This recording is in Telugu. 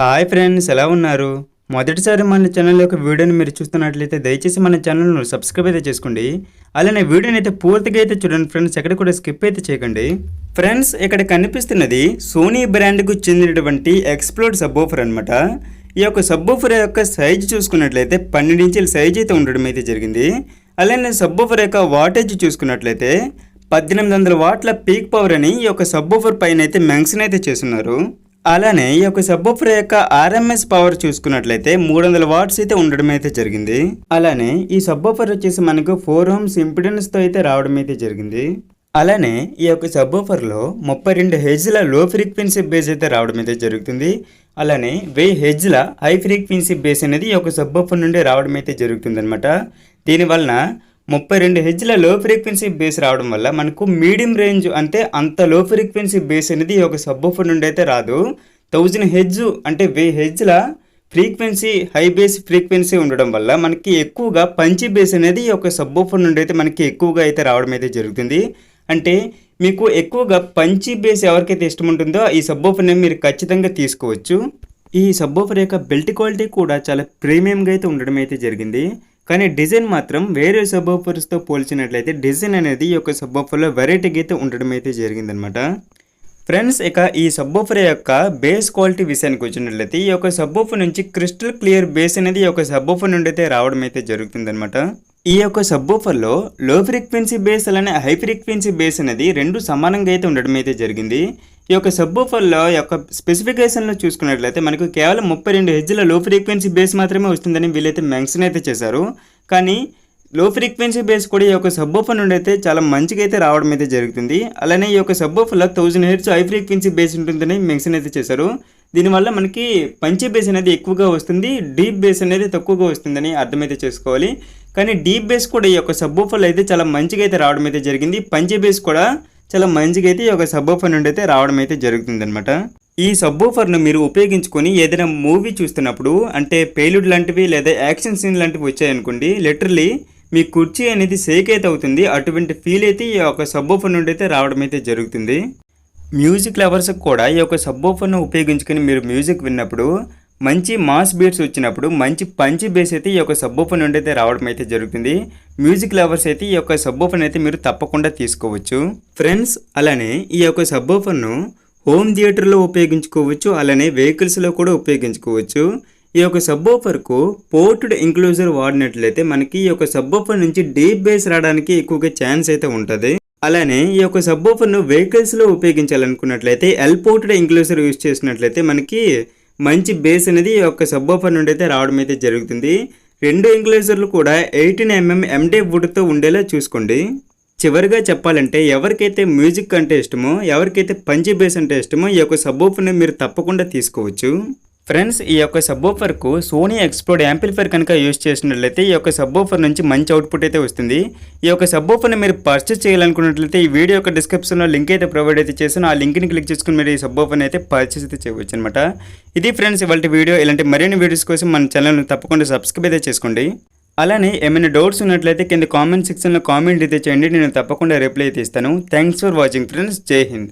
హాయ్ ఫ్రెండ్స్ ఎలా ఉన్నారు? మొదటిసారి మన ఛానల్ యొక్క వీడియోని మీరు చూస్తున్నట్లయితే దయచేసి మన ఛానల్ను సబ్స్క్రైబ్ అయితే చేసుకోండి. అలానే వీడియోని అయితే పూర్తిగా అయితే చూడండి ఫ్రెండ్స్ ఎక్కడ కూడా స్కిప్ అయితే చేయకండి. ఫ్రెండ్స్ ఇక్కడ కనిపిస్తున్నది సోనీ బ్రాండ్కు చెందినటువంటి ఎక్స్ప్లోర్ సబ్బోఫర్ అనమాట ఈ యొక్క సబ్బోఫర్ యొక్క సైజ్ చూసుకున్నట్లయితే పన్నెండు ఇంచుల సైజ్ అయితే ఉండడం అయితే జరిగింది. అలానే సబ్బోఫర్ యొక్క వాటేజ్ చూసుకున్నట్లయితే పద్దెనిమిది వందల వాట్ల పీక్ పవర్ అని ఈ యొక్క సబ్బోఫర్ పైన అయితే మెన్షన్ అయితే చేస్తున్నారు. అలానే ఈ యొక్క సబ్బోఫర్ యొక్క ఆర్ఎంఎస్ పవర్ చూసుకున్నట్లయితే మూడు వందల వాట్స్ అయితే ఉండడం అయితే జరిగింది. అలానే ఈ సబ్బోఫర్ వచ్చేసి మనకు ఫోర్ హోమ్స్ ఇంపిడెన్స్తో అయితే రావడం అయితే జరిగింది. అలానే ఈ యొక్క సబ్బోఫర్లో ముప్పై రెండు హెజ్ల లో ఫ్రీక్వెన్సీ బేస్ అయితే రావడం అయితే జరుగుతుంది. అలానే వెయ్యి హెజ్ల హై ఫ్రీక్వెన్సీ బేస్ అనేది ఈ యొక్క సబ్బోఫర్ నుండి రావడం అయితే జరుగుతుంది అనమాట దీనివలన ముప్పై రెండు హెజ్ల లో ఫ్రీక్వెన్సీ బేస్ రావడం వల్ల మనకు మీడియం రేంజ్ అంటే అంత లో ఫ్రీక్వెన్సీ బేస్ అనేది ఒక సబ్బోఫర్ నుండి అయితే రాదు. థౌజండ్ హెజ్ అంటే వెయ్యి హెజ్ల ఫ్రీక్వెన్సీ హై బేస్ ఫ్రీక్వెన్సీ ఉండడం వల్ల మనకి ఎక్కువగా పంచి బేస్ అనేది ఒక సబ్బోఫర్ నుండి అయితే మనకి ఎక్కువగా అయితే రావడం అయితే జరుగుతుంది. అంటే మీకు ఎక్కువగా పంచి బేస్ ఎవరికైతే ఇష్టం ఉంటుందో ఈ సబ్బోఫర్ని మీరు ఖచ్చితంగా తీసుకోవచ్చు. ఈ సబ్బోఫర్ యొక్క బెల్ట్ క్వాలిటీ కూడా చాలా ప్రీమియంగా అయితే ఉండడం అయితే జరిగింది. కానీ డిజైన్ మాత్రం వేరే సబ్బోఫర్స్తో పోల్చినట్లయితే డిజైన్ అనేది ఈ యొక్క సబ్బోఫర్లో వెరైటీగా అయితే ఉండడం అయితే జరిగిందనమాట ఫ్రెండ్స్ ఇక ఈ సబ్బోఫర్ యొక్క బేస్ క్వాలిటీ విషయానికి వచ్చినట్లయితే ఈ యొక్క సబ్బోఫర్ నుంచి క్రిస్టల్ క్లియర్ బేస్ అనేది ఈ యొక్క సబ్బోఫర్ నుండి అయితే రావడం అయితే జరుగుతుందనమాట ఈ యొక్క సబ్బోఫర్లో లో ఫ్రీక్వెన్సీ బేస్ అలానే హై ఫ్రీక్వెన్సీ బేస్ అనేది రెండు సమానంగా అయితే ఉండడం అయితే జరిగింది. ఈ యొక్క సబ్బూఫర్లో యొక్క స్పెసిఫికేషన్లో చూసుకున్నట్లయితే మనకు కేవలం ముప్పై రెండు హెజ్ల లో ఫ్రీక్వెన్సీ బేస్ మాత్రమే వస్తుందని వీళ్ళైతే మెన్షన్ అయితే చేశారు. కానీ లో ఫ్రీక్వెన్సీ బేస్ కూడా ఈ యొక్క సబ్బోఫర్ నుండి అయితే చాలా మంచిగా అయితే రావడం అయితే జరుగుతుంది. అలానే ఈ యొక్క సబ్బోఫర్లో thousand hertz high frequency bass ఉంటుందని మెన్షన్ అయితే చేశారు. దీనివల్ల మనకి పంచి బేస్ అనేది ఎక్కువగా వస్తుంది డీప్ బేస్ అనేది తక్కువగా వస్తుందని అర్థమైతే చేసుకోవాలి. కానీ డీప్ బేస్ కూడా ఈ యొక్క సబ్బోఫర్లో అయితే చాలా మంచిగా అయితే రావడం అయితే జరిగింది. పంచి బేస్ కూడా చాలా మంచిగా అయితే ఈ యొక్క సబ్బోఫర్ నుండి అయితే రావడం అయితే జరుగుతుంది అనమాట ఈ సబ్బోఫర్ను మీరు ఉపయోగించుకొని ఏదైనా మూవీ చూస్తున్నప్పుడు అంటే పేలుడ్ లాంటివి లేదా యాక్షన్ సీన్ లాంటివి వచ్చాయనుకోండి లిటరలీ మీ కుర్చీ అనేది సేక్ అయితే అవుతుంది అటువంటి ఫీల్ అయితే ఈ యొక్క సబ్బోఫర్ నుండి అయితే రావడం అయితే జరుగుతుంది. మ్యూజిక్ లవర్స్కి కూడా ఈ యొక్క సబ్బోఫర్ను ఉపయోగించుకొని మీరు మ్యూజిక్ విన్నప్పుడు మంచి మాస్ బీట్స్ వచ్చినప్పుడు మంచి పంచి బేస్ అయితే ఈ యొక్క సబ్బోఫర్ నుండి అయితే రావడం అయితే జరుగుతుంది. మ్యూజిక్ లవర్స్ అయితే ఈ యొక్క సబ్బోఫర్ని అయితే మీరు తప్పకుండా తీసుకోవచ్చు. ఫ్రెండ్స్ అలానే ఈ యొక్క సబ్బోఫర్ను హోమ్ థియేటర్లో ఉపయోగించుకోవచ్చు అలానే వెహికల్స్లో కూడా ఉపయోగించుకోవచ్చు. ఈ యొక్క సబ్బోఫర్కు పోర్టుడ్ ఇంక్లూజర్ వాడినట్లయితే మనకి ఈ యొక్క సబ్బోఫర్ నుంచి డీప్ బేస్ రావడానికి ఎక్కువగా ఛాన్స్ అయితే ఉంటుంది. అలానే ఈ యొక్క సబ్బోఫర్ను వెహికల్స్లో ఉపయోగించాలనుకున్నట్లయితే ఎల్ పోర్టుడ్ ఇంక్లూజర్ యూస్ చేసినట్లయితే మనకి మంచి బేస్ అనేది ఈ యొక్క సబ్బోఫర్ నుండి అయితే రావడం అయితే జరుగుతుంది. రెండు ఇంక్లూజర్లు కూడా ఎయిటీన్ ఎంఎం ఎండే వుడ్తో ఉండేలా చూసుకోండి. చివరిగా చెప్పాలంటే ఎవరికైతే మ్యూజిక్ అంటే ఇష్టమో ఎవరికైతే పంచి బేస్ అంటే ఇష్టమో ఈ యొక్క సబ్బోఫర్ని మీరు తప్పకుండా తీసుకోవచ్చు. ఫ్రెండ్స్ ఈ యొక్క సబ్బోఫర్కు సోనీ ఎక్స్ప్లోడ్ యాంప్లిఫైర్ కనుక యూజ్ చేసినట్లయితే ఈ యొక్క సబ్బోఫర్ నుంచి మంచి అవుట్పుట్ అయితే వస్తుంది. ఈ యొక్క సబ్బోఫర్ని మీరు పర్చేస్ చేయాలనుకున్నట్లయితే ఈ వీడియో యొక్క డిస్క్రిప్షన్లో లింక్ అయితే ప్రొవైడ్ అయితే చేసాను ఆ లింక్ని క్లిక్ చేసుకుని మీరు ఈ సబ్బోఫర్ని అయితే పర్చేస్ అయితే చేయవచ్చు అనమాట ఇది ఫ్రెండ్స్ ఇవాళ వీడియో. ఇలాంటి మరిన్ని వీడియోస్ కోసం మన ఛానల్ని తప్పకుండా సబ్స్క్రైబ్ అయితే చేసుకోండి. అలానే ఏమైనా డౌట్స్ ఉన్నట్లయితే కింద కామెంట్ సెక్షన్లో కామెంట్ అయితే చేయండి. నేను తప్పకుండా రిప్లై అయితే ఇస్తాను. థ్యాంక్స్ ఫర్ వాచింగ్ ఫ్రెండ్స్ జై హింద్